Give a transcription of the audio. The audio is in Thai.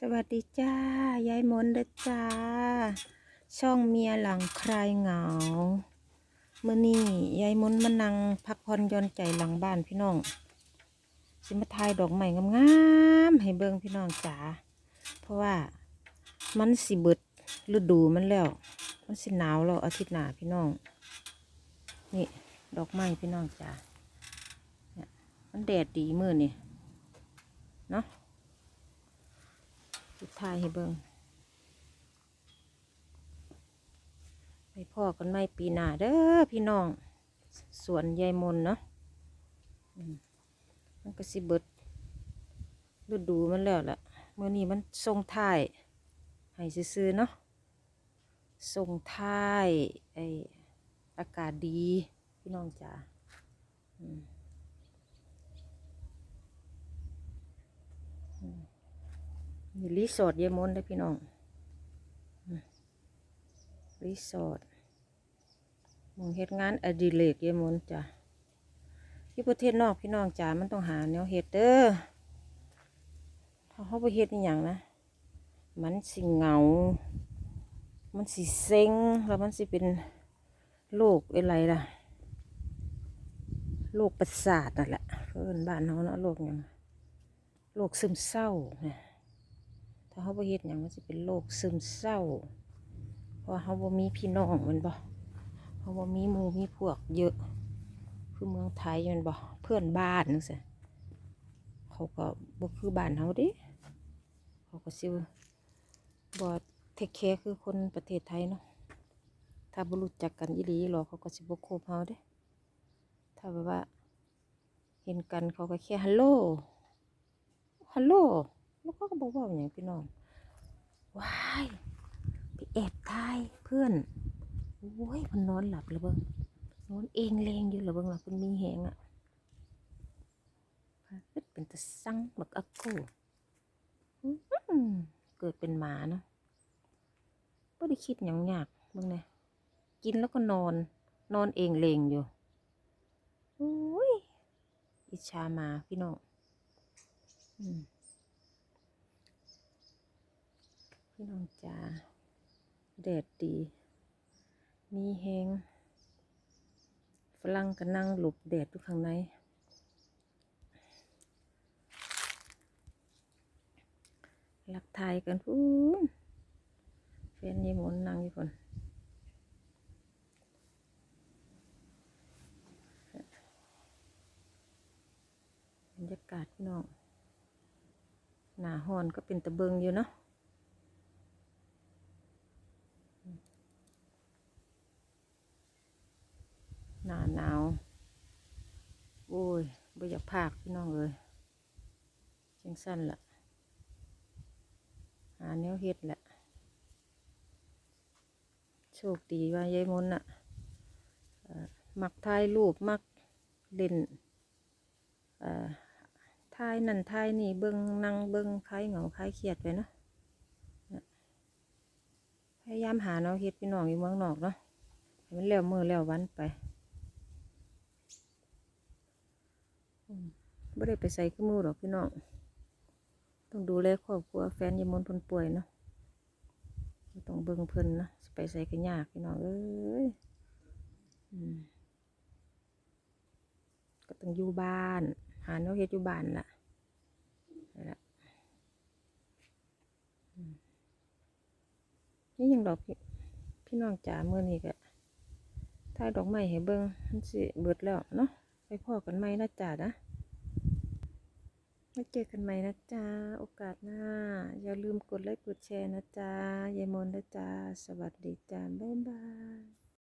สวัสดีจ้ายายมนเด้อจ้า ช่องเมียหลังคลายเหงาเมื่อนี้ยายมนมานั่งพักผ่อนย่อนใจหลังบ้านพี่น้องสิมาถ่ายดอกไม้งามๆให้เบิ่งพี่น้องจ๋าเพราะว่ามันสิเบิดฤดูมันแล้ว มันสิหนาวแล้วอาทิตย์หน้าพี่น้อง นี่ดอกไม้พี่น้องจ๋าเนี่ยมันแดดดีมือนี่เนาะ สุดท้ายให้เบิ่งไปพ่อกันไม่ปีหน้าเด้อพี่น้อง สวนยายมนเนาะอันก็สิเบิดฤดูมันแล้วล่ะเมื่อนี้มันทรงท้ายให้ซื้อๆเนาะทรงท้ายไออากาศดี พี่น้องจ๋าอืม มีรีสอร์ทเยายมนได้พี่น้องรีสอร์ทมองเฮ็ดงานอดิเรกเยายมนจ้ะที่ประเทศนอกพี่น้องจ๋ามันต้องหาแนวเฮ็ดเด้อถ้าเขาไปเฮ็ดอย่างนะ มันสิเหงา มันสิเซ็งแล้วมันสิเป็นโรคอะไรล่ะโรคประสาทนั่นแหละเพื่อนบ้านเขาเนาะโรคหยังโรคซึมเศร้าเนี่ย ถ้าเขาบ่เฮ็ดหยังมันสิเป็นโรคซึมเศร้า เพราะเขาบ่มีพี่น้องมันบ่เขาบ่มีหมู่มีพวกเยอะ คือเมืองไทยมันบ่เพื่อนบ้านจังซี่เขาก็บ่คือบ้านเฮาด้เขาก็สิบ่เทคแคร์คือคนประเทศไทยเนาะถ้าบ่รู้จักกันอีหลีหรอกเขาก็สิบ่คบเฮาเด้ถ้าแบบว่า เห็นกันเขาก็แค่ฮัลโหลฮัลโหล แล้วก็บอกว่าอย่างพี่น้องว้ายไปแอบถ่ายเพื่อนโอ้ยมันนอนหลับแล้วเบิ้งนอนเองแรงอยู่แล้วเบิ้งล่ะคุณมีแหงอะเฮ็ดเป็นตะสั่งบักอักโกอื้อหือเกิดเป็นหมาเนาะไม่ได้คิดอย่างยากเบิ้งเนี่ยกินแล้วก็นอน นอนเองเลงอยู่โอ้ยอิจฉาหมาพี่น้องอืม พี่น้องจ๋าแดดดี มีแหงฝรั่งก็นั่งหลบแดดอยู่ข้างในลักทายกันพูนแฟนยายหมุนนั่งอยู่คนบรรยากาศพี่น้องหนาหอนก็เป็นตะเบิงอยู่เนาะ หนาหนาว โอ้ยบ่อยากพากพี่น้องเลยจังสั้นละหาแนวเฮ็ดแหละ โชคดีว่ายายมนต์น่ะมักถ่ายรูปมักเล่นเอ่อถ่ายนั่นถ่ายนี่เบิงนั่งเบิงคลายเหงาคลายเครียดไปเนาะพยายามหาแนวเฮ็ดพี่น้องอยู่เมืองนอกเนาะให้มันแล้วมือแล้ววันไป ไม่ได้ไปใส่ขึ้นมือหรอกพี่น้อง ต้องดูแลครอบครัวแฟนยามนพนป่วยเนาะต้องเบิ่งเพิ่นนะไปใส่กันยากพี่น้องเอ้ยอืมก็ต้องอยู่บ้าน หาแนวเฮ็ดอยู่บ้านล่ะละนี่ยังดอกพี่พี่น้องจ๋าเมื่อนี้ก็ถ่ายดอกไม้ให้เบิ่งมันสิเบิดแล้วเนาะ ไปพอกันไหมนะจ๊ะนะมาเจอกันใหม่นะจ๊ะ โอกาสหน้า อย่าลืมกดไลค์กดแชร์นะจ๊ะยายมนนะจ๊ะ สวัสดีจ้าบ๊ายบาย